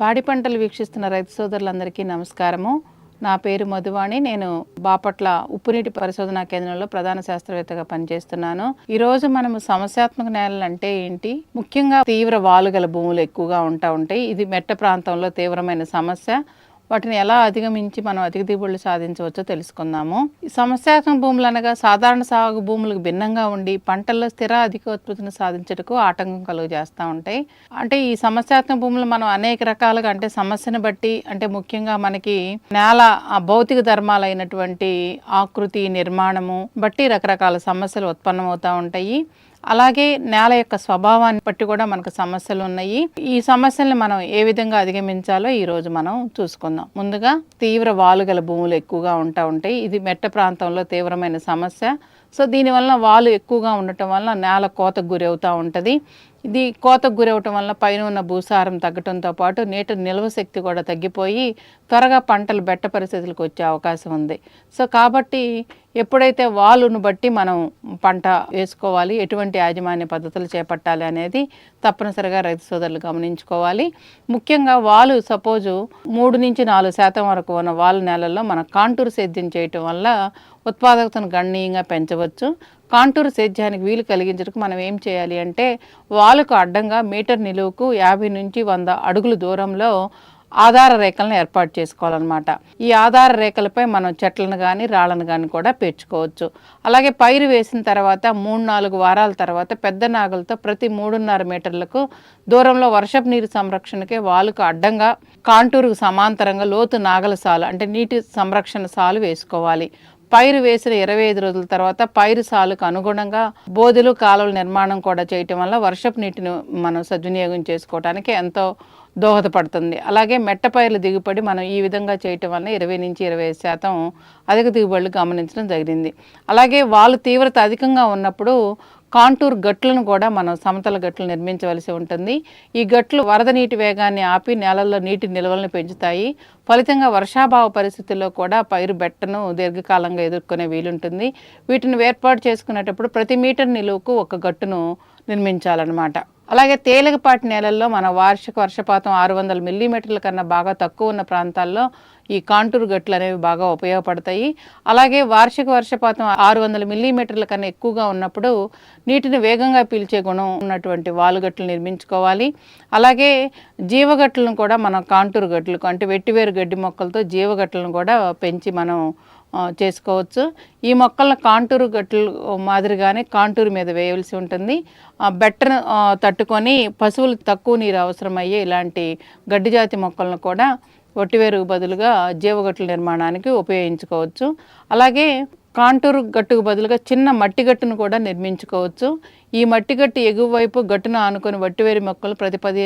పాడి పంటలు వీక్షిస్తున్న రైతు సోదరులందరికీ నమస్కారము. నా పేరు మధువాణి. నేను బాపట్ల ఉప్పునీటి పరిశోధనా కేంద్రంలో ప్రధాన శాస్త్రవేత్తగా పనిచేస్తున్నాను. ఈ రోజు మనము సమస్యాత్మక నేలలు అంటే ఏంటి? ముఖ్యంగా తీవ్ర వాలుగల భూములు ఎక్కువగా ఉంటా ఉంటాయి ఇది మెట్ట ప్రాంతంలో తీవ్రమైన సమస్య. వాటిని ఎలా అధిగమించి మనం అధిక దిగుబడులు సాధించవచ్చో తెలుసుకుందాము. ఈ సమస్యాత్మక భూములు అనగా సాధారణ సాగు భూములకు భిన్నంగా ఉండి పంటల్లో స్థిర అధిక ఉత్పత్తిని సాధించటకు ఆటంకం కలుగు చేస్తూ ఉంటాయి. అంటే ఈ సమస్యాత్మక భూములు మనం అనేక రకాలుగా అంటే సమస్యను బట్టి అంటే ముఖ్యంగా మనకి నేల ఆ భౌతిక ధర్మాలైనటువంటి ఆకృతి నిర్మాణము బట్టి రకరకాల సమస్యలు ఉత్పన్నమవుతూ ఉంటాయి. అలాగే నేల యొక్క స్వభావాన్ని బట్టి కూడా మనకు సమస్యలు ఉన్నాయి. ఈ సమస్యల్ని మనం ఏ విధంగా అధిగమించాలో ఈ రోజు మనం చూసుకుందాం. ముందుగా తీవ్ర వాలుగల భూములు ఎక్కువగా ఉంటా ఉంటాయి. ఇది మెట్ట ప్రాంతంలో తీవ్రమైన సమస్య. సో దీనివల్ల వాలు ఎక్కువగా ఉండటం వల్ల నేల కోతకు గురి అవుతూ ఉంటుంది. ఇది కోతకు గురవటం వల్ల పైన ఉన్న భూసారం తగ్గటంతో పాటు నీటి నిల్వ శక్తి కూడా తగ్గిపోయి త్వరగా పంటలు బెట్ట పరిస్థితులకు వచ్చే అవకాశం ఉంది. సో కాబట్టి ఎప్పుడైతే వాలును బట్టి మనం పంట వేసుకోవాలి ఎటువంటి యాజమాన్య పద్ధతులు చేపట్టాలి అనేది తప్పనిసరిగా రైతు సోదరులు గమనించుకోవాలి. ముఖ్యంగా వాలు సపోజు మూడు నుంచి నాలుగు శాతం వరకు ఉన్న వాలు నేలల్లో మన కాంటూరు సేద్యం చేయటం వల్ల ఉత్పాదకతను గణనీయంగా పెంచవచ్చు. కాంటూరు సేద్యానికి వీలు కలిగించడానికి మనం ఏం చేయాలి అంటే వాలుకు అడ్డంగా మీటర్ నిలువుకు యాభై నుంచి వంద అడుగుల దూరంలో ఆధార రేఖలను ఏర్పాటు చేసుకోవాలన్నమాట. ఈ ఆధార రేఖలపై మనం చెట్లను కానీ రాళ్ళను కానీ కూడా పేర్చుకోవచ్చు. అలాగే పైరు వేసిన తర్వాత మూడు నాలుగు వారాల తర్వాత పెద్ద నాగులతో ప్రతి మూడున్నర మీటర్లకు దూరంలో వర్షపు నీరు సంరక్షణకే వాలుకు అడ్డంగా కాంటూరుకు సమాంతరంగా లోతు నాగల సాలు అంటే నీటి సంరక్షణ సాలు వేసుకోవాలి. పైరు వేసిన ఇరవై ఐదు రోజుల తర్వాత పైరు సాలుకు అనుగుణంగా బోధులు కాలువల నిర్మాణం కూడా చేయటం వల్ల వర్షపు నీటిని మనం సద్వినియోగం చేసుకోవడానికి ఎంతో దోహదపడుతుంది. అలాగే మెట్ట పైర్లు దిగుబడి మనం ఈ విధంగా చేయటం వల్ల ఇరవై నుంచి ఇరవై ఐదు శాతం అధిక దిగుబడులు గమనించడం జరిగింది. అలాగే వాళ్ళు తీవ్రత అధికంగా ఉన్నప్పుడు కాంటూర్ గట్లను కూడా మనం సమతల గట్లు నిర్మించవలసి ఉంటుంది. ఈ గట్లు వరద నీటి వేగాన్ని ఆపి నేలల్లో నీటి నిల్వలను పెంచుతాయి. ఫలితంగా వర్షాభావ పరిస్థితుల్లో కూడా పైరు బెట్టను దీర్ఘకాలంగా ఎదుర్కొనే వీలుంటుంది. వీటిని ఏర్పాటు చేసుకునేటప్పుడు ప్రతి మీటర్ నిలువకు ఒక గట్టును నిర్మించాలన్నమాట. అలాగే తేలికపాటి నేలల్లో మన వార్షిక వర్షపాతం ఆరు వందల మిల్లీమీటర్ల కన్నా బాగా తక్కువ ఉన్న ప్రాంతాల్లో ఈ కాంటూరు గట్లు అనేవి బాగా ఉపయోగపడతాయి. అలాగే వార్షిక వర్షపాతం ఆరు వందల మిల్లీమీటర్ల కన్నా ఎక్కువగా ఉన్నప్పుడు నీటిని వేగంగా పీల్చే గుణం ఉన్నటువంటి వాలుగట్లు నిర్మించుకోవాలి. అలాగే జీవగట్లను కూడా మనం కాంటూరు గట్లు అంటే వెట్టివేరు గడ్డి మొక్కలతో జీవగట్లను కూడా పెంచి మనం చేసుకోవచ్చు. ఈ మొక్కలను కాంటూరు గట్లు మాదిరిగానే కాంటూరు మీద వేయవలసి ఉంటుంది. ఆ తట్టుకొని పశువులు తక్కువ నీరు అవసరమయ్యే ఇలాంటి గడ్డి జాతి మొక్కలను కూడా ఒట్టివేరుకు బదులుగా జీవగట్ల నిర్మాణానికి ఉపయోగించుకోవచ్చు. అలాగే కాంటూరు గట్టుకు బదులుగా చిన్న మట్టి గట్టును కూడా నిర్మించుకోవచ్చు. ఈ మట్టి గట్టు ఎగువ వైపు గట్టును ఆనుకొని వట్టివేరి మొక్కలు ప్రతి పది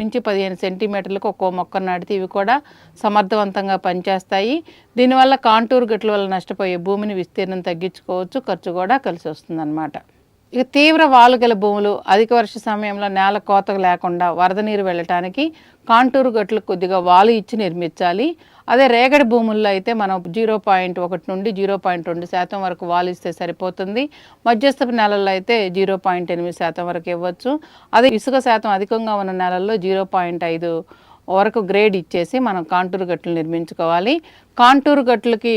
నుంచి పదిహేను సెంటీమీటర్లకు ఒక్కో మొక్క నాటితే ఇవి కూడా సమర్థవంతంగా పనిచేస్తాయి. దీనివల్ల కాంటూరు గట్ల వల్ల నష్టపోయే భూమిని విస్తీర్ణం తగ్గించుకోవచ్చు. ఖర్చు కూడా కలిసి వస్తుందన్నమాట. ఇక తీవ్ర వాలుగల భూములు అధిక వర్ష సమయంలో నేల కోత లేకుండా వరద నీరు వెళ్ళటానికి కాంటూరు గట్లు కొద్దిగా వాలు ఇచ్చి నిర్మించాలి. అదే రేగడి భూముల్లో అయితే మనం జీరో పాయింట్ ఒకటి నుండి జీరో పాయింట్ రెండు శాతం వరకు వాలు ఇస్తే సరిపోతుంది. మధ్యస్థ నెలల్లో అయితే జీరో పాయింట్ ఎనిమిది శాతం వరకు ఇవ్వచ్చు. అదే ఇసుక శాతం అధికంగా ఉన్న నెలల్లో జీరో పాయింట్ ఐదు వరకు గ్రేడ్ ఇచ్చేసి మనం కాంటూరు గట్లు నిర్మించుకోవాలి. కాంటూరు గట్లకి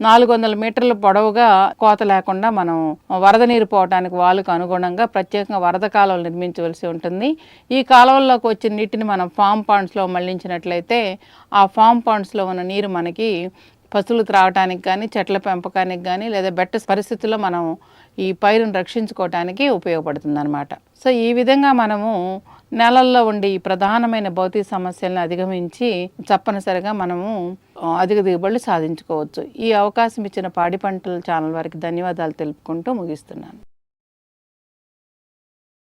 నాలుగు వందల మీటర్ల పొడవుగా కోత లేకుండా మనం వరద నీరు పోవడానికి వాళ్ళకు అనుగుణంగా ప్రత్యేకంగా వరద కాలువలు నిర్మించవలసి ఉంటుంది. ఈ కాలువల్లోకి వచ్చిన నీటిని మనం ఫామ్ పాండ్స్లో మళ్ళించినట్లయితే ఆ ఫామ్ పాండ్స్లో ఉన్న నీరు మనకి పశువులు త్రాగటానికి కానీ చెట్ల పెంపకానికి కానీ లేదా బెట్ట పరిస్థితుల్లో మనం ఈ పైరును రక్షించుకోవటానికి ఉపయోగపడుతుంది అనమాట సో ఈ విధంగా మనము నెలల్లో ఉండే ఈ ప్రధానమైన భౌతిక సమస్యలను అధిగమించి తప్పనిసరిగా మనము అధిక దిగుబడులు సాధించుకోవచ్చు. ఈ అవకాశం ఇచ్చిన పాడి పంటల ఛానల్ వారికి ధన్యవాదాలు తెలుపుకుంటూ ముగిస్తున్నాను.